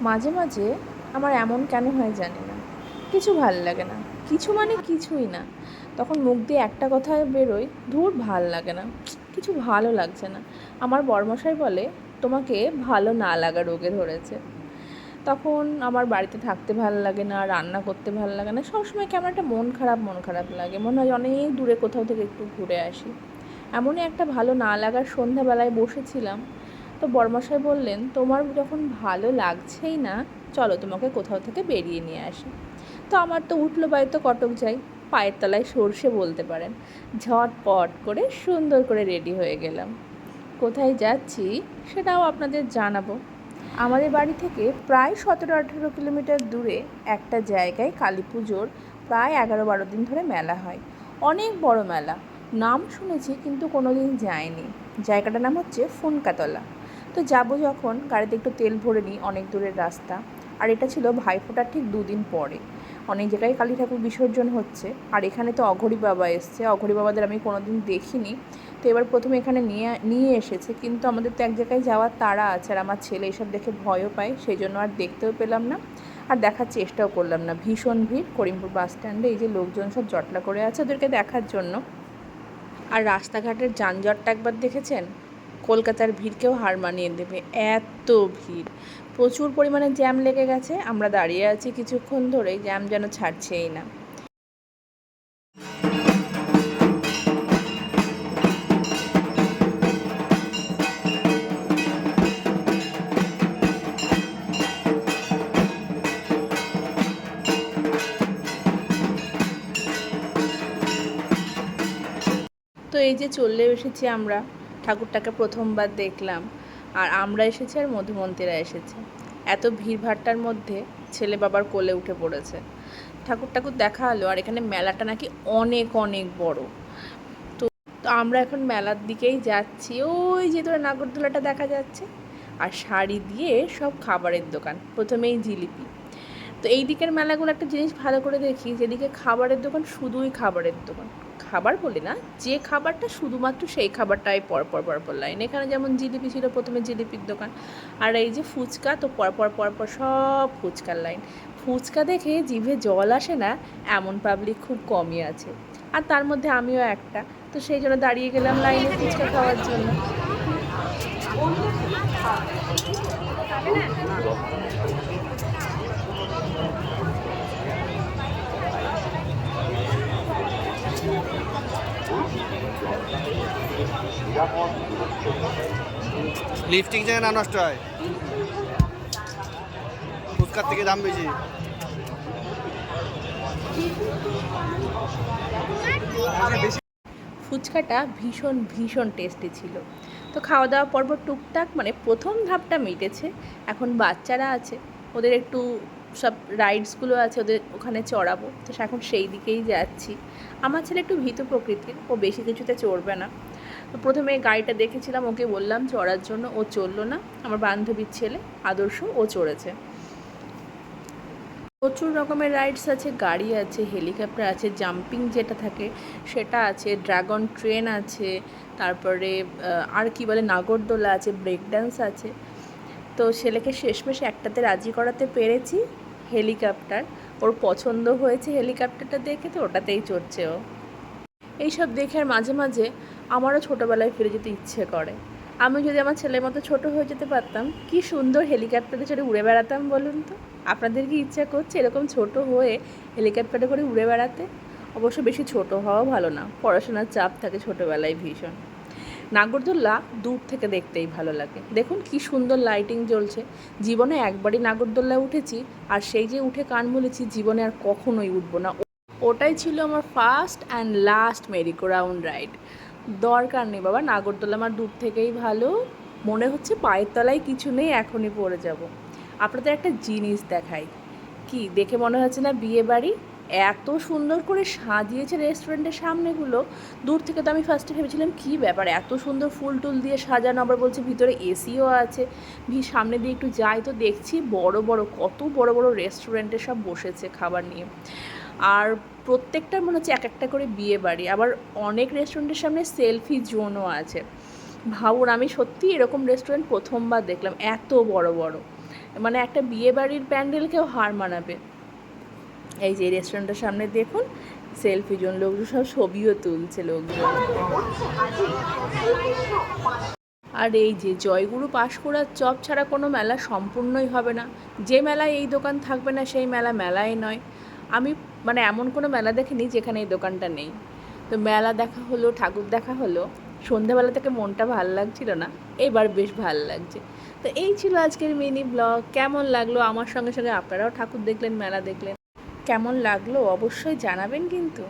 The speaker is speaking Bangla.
মাঝে মাঝে আমার এমন কেন হয় জানি না। কিছু ভালো লাগে না। কিছু মানে কিছুই না। তখন মুখ দিয়ে একটা কথা বেরোয়, ধুর ভালো লাগে না। কিছু ভালো লাগছে না। আমার বর্মশাই বলে, তোমাকে ভালো না লাগা রোগে ধরেছে। তখন আমার বাড়িতে থাকতে ভালো লাগে না, রান্না করতে ভালো লাগে না। সবসময় কেমন একটা মন খারাপ মন খারাপ লাগে। মনে হয় অনেক দূরে কোথাও থেকে একটু ঘুরে আসি। এমনই একটা ভালো না লাগার সন্ধ্যাবেলায় বসেছিলাম। তো বর্মশাই বললেন, তোমার যখন ভালো লাগছেই না, চলো তোমাকে কোথাও থেকে বেরিয়ে নিয়ে আসি। তো আমার তো উঠল বাড়িতে কটক যাই, পায়ের তলায় সর্ষে বলতে পারেন। ঝটপট করে সুন্দর করে রেডি হয়ে গেলাম। কোথায় যাচ্ছি সেটাও আপনাদের জানাব। আমাদের বাড়ি থেকে প্রায় সতেরো আঠেরো কিলোমিটার দূরে একটা জায়গায় কালী পুজোর প্রায় এগারো বারো দিন ধরে মেলা হয়। অনেক বড় মেলা। নাম শুনেছি কিন্তু কোনো দিন যায়নি জায়গাটার নাম হচ্ছে ফুনকাতলা। তো যাব যখন, গাড়িতে একটু তেল ভরে নিই, অনেক দূরের রাস্তা। আর এটা ছিল ভাইফোঁটার ঠিক দুদিন পরে। অনেক জায়গায় কালী ঠাকুর বিসর্জন হচ্ছে। আর এখানে তো অঘরী বাবা এসছে। অঘরী বাবাদের আমি কোনোদিন দেখিনি। তো এবার প্রথমে এখানে নিয়ে নিয়ে এসেছে। কিন্তু আমাদের তো এক জায়গায় যাওয়ার তাড়া আছে। আর আমার ছেলে এসব দেখে ভয়ও পায়। সেই জন্য আর দেখতেও পেলাম না। আর দেখার চেষ্টাও করলাম না। ভীষণ ভিড় করিমপুর বাস স্ট্যান্ডে। এই যে লোকজন সব জটলা করে আছে ওদেরকে দেখার জন্য। আর রাস্তাঘাটের যানজটটা একবার দেখেছেন? কলকাতার ভিড়কেও হার মানিয়ে দেবে এত ভিড়। প্রচুর পরিমাণে জ্যাম লেগে গেছে, আমরা দাঁড়িয়ে আছি কিছুক্ষণ ধরেই, জ্যাম যেন ছাড়ছেই না। তো এই যে চলে এসেছি আমরা ঠাকুরটাকে প্রথমবার দেখলাম, আর আমরা এসেছি আর মধুমন্তীরা এসেছে। এত ভিড়ভাট্টার মধ্যে ছেলে বাবার কোলে উঠে পড়েছে। ঠাকুর ঠাকুর দেখা হলো, আর এখানে মেলাটা নাকি অনেক অনেক বড়। তো তো আমরা এখন মেলার দিকেই যাচ্ছি। ওই যে তোরা নাগরদোলাটা দেখা যাচ্ছে। আর শাড়ি দিয়ে সব খাবারের দোকান, প্রথমেই জিলিপি। তো এই দিকের মেলাগুলো একটা জিনিস ভালো করে দেখি, যেদিকে খাবারের দোকান, শুধুই খাবারের দোকান। খাবার বলি না, যে খাবারটা শুধুমাত্র সেই খাবারটাই পরপর পরপর লাইন এখানে যেমন জিলিপি ছিল প্রথমে জিলিপির দোকান, আর এই যে ফুচকা, তো পরপর পরপর সব ফুচকার লাইন ফুচকা দেখে জিভে জল আসে না, এমন পাবলিক খুব কমই আছে। আর তার মধ্যে আমিও একটা, তো সেই জন্য দাঁড়িয়ে গেলাম লাইনে ফুচকা খাওয়ার জন্য। লিফটিং যেন না নষ্ট হয়? ফুচকার থেকে দাম বেশি। ফুচকাটা ভীষণ ভীষণ টেস্টি ছিল। তো খাওয়া দাওয়া পর্ব টুকটাক মানে প্রথম ধাপটা মিটেছে। এখন বাচ্চারা আছে, ওদের একটু সব রাইডসগুলো আছে, ওদের ওখানে চড়াবো। তো এখন সেই দিকেই যাচ্ছি। আমার ছেলে একটু ভীত প্রকৃতির, ও বেশি কিছুতে চড়বে না। তো প্রথমে গাড়িটা দেখেছিলাম, ওকে বললাম চড়ার জন্য ও চড়লো না। আমার বান্ধবীর ছেলে, আদর্শ, ও চড়েছে। প্রচুর রকমের রাইডস আছে, গাড়ি আছে হেলিকপ্টার আছে জাম্পিং যেটা থাকে সেটা আছে ড্রাগন ট্রেন আছে, তারপরে আর কি বলে, নাগরদোলা আছে ব্রেক ডান্স আছে। তো ছেলেকে শেষমেশ একটাতে রাজি করাতে পেরেছি হেলিকপ্টার ওর পছন্দ হয়েছে হেলিকপ্টারটা দেখে তো ওটাতেই চড়ছে ও। এইসব দেখে আর মাঝে মাঝে আমারও ছোটোবেলায় ফিরে যেতে ইচ্ছে করে। আমি যদি আমার ছেলের মতো ছোট হয়ে যেতে পারতাম, কি সুন্দর হেলিকপ্টারে চড়ে উড়ে বেড়াতাম বলুন তো? আপনাদের কি ইচ্ছা করছে এরকম ছোট হয়ে হেলিকপ্টারে করে উড়ে বেড়াতে? অবশ্য বেশি ছোট হওয়া ভালো না, পড়াশোনার চাপ থাকে ছোটোবেলায় ভীষণ। নাগরদোল্লা দূর থেকে দেখতেই ভালো লাগে। দেখুন কি সুন্দর লাইটিং জ্বলছে। জীবনে একবারই নাগরদোল্লায় উঠেছি, আর সেই যে উঠে কান বলেছি জীবনে আর কখনোই উঠবো না। ওটাই ছিল আমার first and last merry go round ride দরকার নেই বাবা, নাগরদোলা আমার দূর থেকেই ভালো। মনে হচ্ছে পায়ের তলায় কিছু নেই, এখনই পড়ে যাব। আপনাদের একটা জিনিস দেখাই। কি, দেখে মনে হচ্ছে না বিয়ে বাড়ি? এত সুন্দর করে সাজিয়েছে রেস্টুরেন্টের সামনেগুলো। দূর থেকে তো আমি ফার্স্টে ভেবেছিলাম, কী ব্যাপার, এত সুন্দর ফুল টুল দিয়ে সাজানো, আবার বলছে ভিতরে এসিও আছে। ভি, সামনে দিয়ে একটু যাই তো দেখছি বড় বড়, কত বড় বড় রেস্টুরেন্টে সব বসেছে খাবার নিয়ে। আর প্রত্যেকটা মনে হচ্ছে এক একটা করে বিয়ে বাড়ি। আবার অনেক রেস্টুরেন্টের সামনে সেলফি জোনও আছে। ভাবুন, আমি সত্যি এরকম রেস্টুরেন্ট প্রথমবার দেখলাম, এত বড় বড়। মানে একটা বিয়ে বাড়ির প্যান্ডেলকেও হার মানাবে। এই যে রেস্টুরেন্টের সামনে দেখুন সেলফি জন লোকজন সব ছবিও তুলছে, লোকজন। আর এই যে জয়গুরু পাশকুড়ার চপ ছাড়া কোনো মেলা সম্পূর্ণই হবে না। যে মেলায় এই দোকান থাকবে না, সেই মেলা মেলাই নয়। আমি মানে এমন কোনো মেলা দেখিনি যেখানে এই দোকানটা নেই। তো মেলা দেখা হলো, ঠাকুর দেখা হলো সন্ধ্যাবেলা থেকে মনটা ভালো লাগছিল না, এবার বেশ ভালো লাগছে। তো এই ছিল আজকের মিনি ব্লগ, কেমন লাগল? আমার সঙ্গে সঙ্গে আপনারাও ঠাকুর দেখলেন, মেলা দেখলেন। কেমন লাগল? অবশ্যই জানাবেন কিন্তু।